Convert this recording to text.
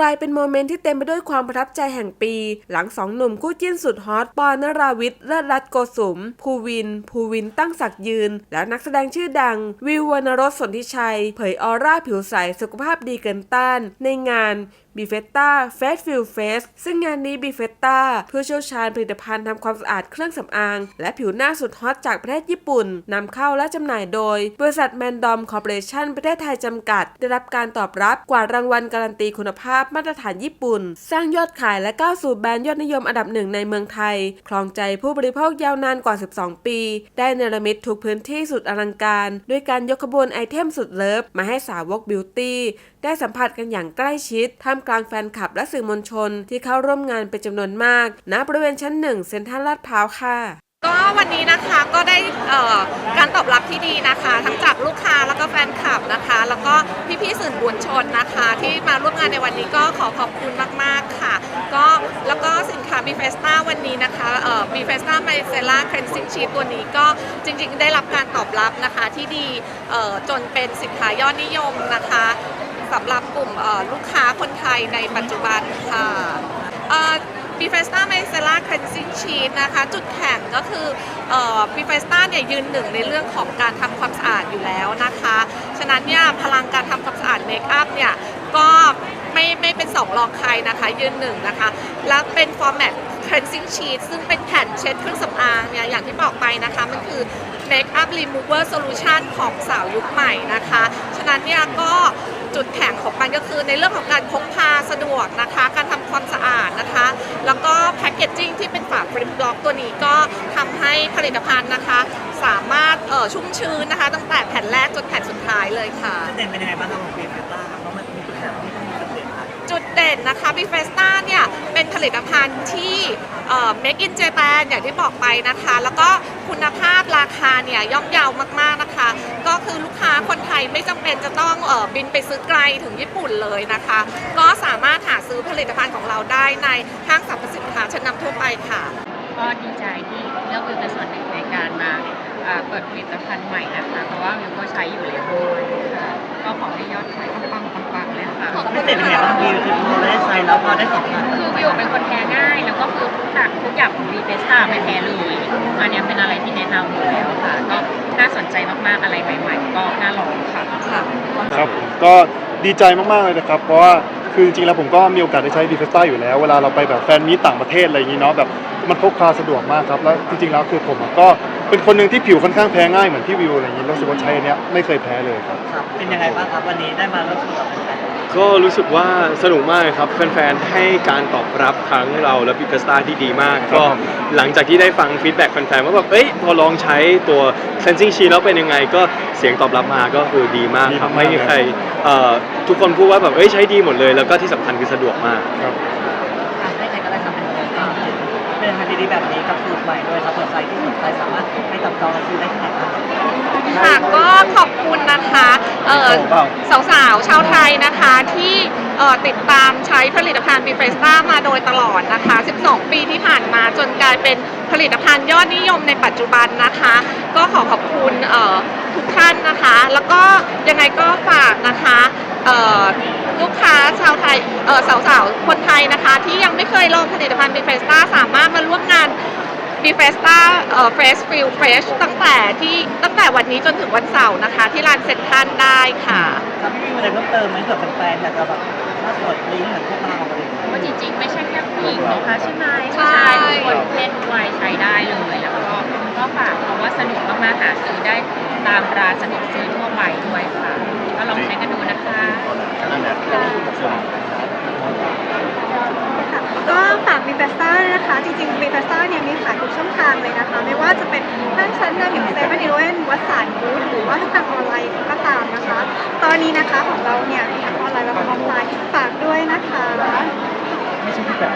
กลายเป็นโมเมนต์ที่เต็มไปด้วยความประทับใจแห่งปี หลังสองหนุ่มคู่จิ้นสุดฮอตปอนราวิทย์และรัตโกสุม ภูวิน ภูวินตั้งศักดิ์ยืน และนักแสดงชื่อดัง วิววรรณรสสนธิชัย เผยออร่าผิวใสสุขภาพดีเกินต้าน ในงานบีเฟตตาเฟสฟิลเฟสซึ่งงานนี้บีเฟตตาผู้เชี่ยวชาญผลิตภัณฑ์ทำความสะอาดเครื่องสำอาง และผิวหน้าสุดฮอตจากประเทศญี่ปุ่นนำเข้าและจำหน่ายโดย บริษัทแมนดอมคอร์ปอเรชั่นประเทศไทยจำกัด ได้รับการตอบรับกว่ารางวัลการันตีคุณภาพมาตรฐานญี่ปุ่น สร้างยอดขายและก้าวสู่แบรนด์ยอดนิยมอันดับหนึ่งในเมืองไทยครองใจผู้บริโภคยาวนานกว่า 12 ปี ได้เนรมิตทุกพื้นที่สุดอลังการ ด้วยการยกขบวนไอเทมสุดเลิฟมาให้สาวกบิวตี้ได้สัมผัสกันอย่างใกล้ชิดท่ามกลางแฟนคลับและสื่อมวลชนที่เข้าร่วมงานเป็นจำนวนมาก ณ บริเวณชั้นหนึ่งเซ็นทรัลลาดพร้าวค่ะ ก็วันนี้นะคะก็ได้การตอบรับที่ดีนะคะ ทั้งจากลูกค้าแล้วก็แฟนคลับนะคะ แล้วก็พี่ๆสื่อมวลชนนะคะ ที่มาร่วมงานในวันนี้ก็ขอขอบคุณมากๆค่ะ ก็แล้วก็สินค้าบีเฟสตาวันนี้นะคะเอ่อบีเฟสตาไมเซล่าเครนซิงชีตัวนี้ก็จริงๆ ได้รับการตอบรับนะคะที่ดีเอ่อจนเป็นสินค้ายอดนิยมนะคะำหรับกลุ่มลูกค้าคนไทยในปัจจุบันค่ะบีเฟสตาไมเซล่าค e นซิ่งชีสนะคะ จุดแข็งก็คือบีเฟสตาเนี่ยยืนหนึ่งในเรื่องของการทำความสะอาดอยู่แล้วนะคะ ฉะนั้นเนี่ยพลังการทำความสะอาดเมคอัพเนี่ยก็ ไม่ไม่เป็นสองรองใครนะคะ ยืนหนึ่งนะคะ แล้วเป็นฟอร์แมต cleansing sheet ซึ่งเป็นแผ่นเช็ดเครื่องสำอางเนี่ยอย่างที่บอกไปนะคะ มันคือ Makeup Remover Solution ของสาวยุคใหม่นะคะ ฉะนั้นเนี่ยก็จุดแข็งของมันก็คือในเรื่องของการพกพาสะดวกนะคะ การทำความสะอาดนะคะ แล้วก็แพคเกจจิ้งที่เป็นฝาฟลิปบล็อกตัวนี้ก็ทำให้ผลิตภัณฑ์นะคะ สามารถเอ่อชุ่มชื้นนะคะ ตั้งแต่แผ่นแรกจนแผ่นสุดท้ายเลยค่ะ เด่นเป็นยังไงบ้างครับของฟต้าเพ จุดเด่นนะคะบิเฟสตาเนี่ยเป็นผลิตภัณฑ์ที่เอ่อ make in Japan อย่างที่บอกไปนะคะ แล้วก็คุณภาพราคาเนี่ยย่อมเยาวมากๆนะคะ ก็คือลูกค้าคนไทยไม่จำเป็นจะต้องเออบินไปซื้อไกลถึงญี่ปุ่นเลยนะคะ ก็สามารถหาซื้อผลิตภัณฑ์ของเราได้ในห้างสรรพสินค้าชั้นนำทั่วไปค่ะ ก็ดีใจที่เลือกวิวเป็นส่วนหนึ่งในการมาเปิดผลิตภัณฑ์ใหม่นะคะ เพราะว่าวิวก็ใช้อยู่แล้วด้วยค่ะก็ขอให้ยอดขายปัง ๆปังๆเลยค่ะความพิเศษเป็นยังไงบ้างบีคือพอได้ใช้แล้วพอได้สัมผัสคือวิวเป็นคนแพ้ง่าย แล้วก็คือทุกอย่างทุกอย่างของวีเฟสตาไม่แพ้เลยอันเนี้ยเป็นอะไรที่แนะนำอยู่แล้วค่ะ ก็น่าสนใจมากๆอะไรใหม่ ๆ ก็น่าลองค่ะ ครับผมก็ดีใจมากๆเลยนะครับ เพราะว่า คือจริงๆแล้วผมก็มีโอกาสได้ใช้ดีเฟสต้าอยู่แล้ว เวลาเราไปแบบแฟนมีตต่างประเทศอะไรอย่างนี้เนาะแบบมันพกพาสะดวกมากครับแล้วจริงๆแล้วคือผมอะก็เป็นคนหนึ่งที่ผิวค่อนข้างแพ้ง่ายเหมือนพี่วิวอะไรอย่างนี้แล้วรู้สึกว่าใช้อันเนี้ยไม่เคยแพ้เลยครับ ครับ เป็นยังไงบ้างครับวันนี้ได้มาร่วมสนุกกับแฟน ก็รู้สึกว่าสนุกมากครับแฟนๆให้การตอบรับทั้งเราและพิกสตาที่ดีมากครับก็หลังจากที่ได้ฟังฟีดแบ็กแฟนๆว่าแบบเอ้ยพอลองใช้ตัว cleansing sheet แล้วเป็นยังไง ก็เสียงตอบรับมาก็คือดีมากครับไม่มีใครเอ่อทุกคนพูดว่าแบบเอ้ยใช้ดีหมดเลย แล้วก็ที่สำคัญคือสะดวกมากครับๆได้ใครก็ได้ทำเป็นตัวเองเป็นทางดีๆแบบนี้กับสูตรใหม่ด้วยครับส่วนใครที่สนใจสามารถไปจับจองซื้อได้ที่ไหนบ้างค่ะก็ขอบ คุณนะคะเอ่อสาวๆชาวไทยนะคะที่เอ่อติดตามใช้ผลิตภัณฑ์บีเฟสตามาโดยตลอดนะคะ 12 ปีที่ผ่านมาจนกลายเป็นผลิตภัณฑ์ยอดนิยมในปัจจุบันนะคะ ก็ขอขอบคุณเอ่อทุกท่านนะคะ แล้วก็ยังไงก็ฝากนะคะเอ่อลูกค้าชาวไทยเอ่อสาวๆคนไทยนะคะ ที่ยังไม่เคยลองผลิตภัณฑ์บีเฟสตาสามารถมาร่วมงาน บีเฟสตาเอ่อเฟสฟิลเฟสตั้งแต่ที่ตั้งแต่วันนี้จนถึงวันเสาร์นะคะ ที่ลานเซ็นทรัลได้ค่ะครับพี่มีอะไรเพิ่มเติมไหมเผื่อแฟนๆอยากจะแบบถ้าสดลิงก์เหมือนพวกเราอะไรอย่างเงี้ยว่าจริงๆ ไม่ใช่แค่ผู้หญิงนะคะใช่ไหมใช่ผู้ชายทุกคนเพศทุกวัยใช้ได้เลยแล้วก็ก็ฝากเพราะว่าสนุกมากๆหาซื้อได้ตามร้านสะดวกซื้อทั่วไปด้วยค่ะ ก็ลองใช้กันดูนะคะก็ เฟสต้านะคะจริงๆบีเฟสต้าเนี่ยมีขายทุกช่องทางเลยนะคะ ไม่ว่าจะเป็นห้างชั้นนำอย่างเซเว่นอีเลเว่นวัดสารบูธหรือว่าทางออนไลน์ก็ตามนะคะ ตอนนี้นะคะของเราเนี่ยมีทั้งออนไลน์และออฟไลน์ฝากด้วยนะคะไม่ใช่ที่แบบ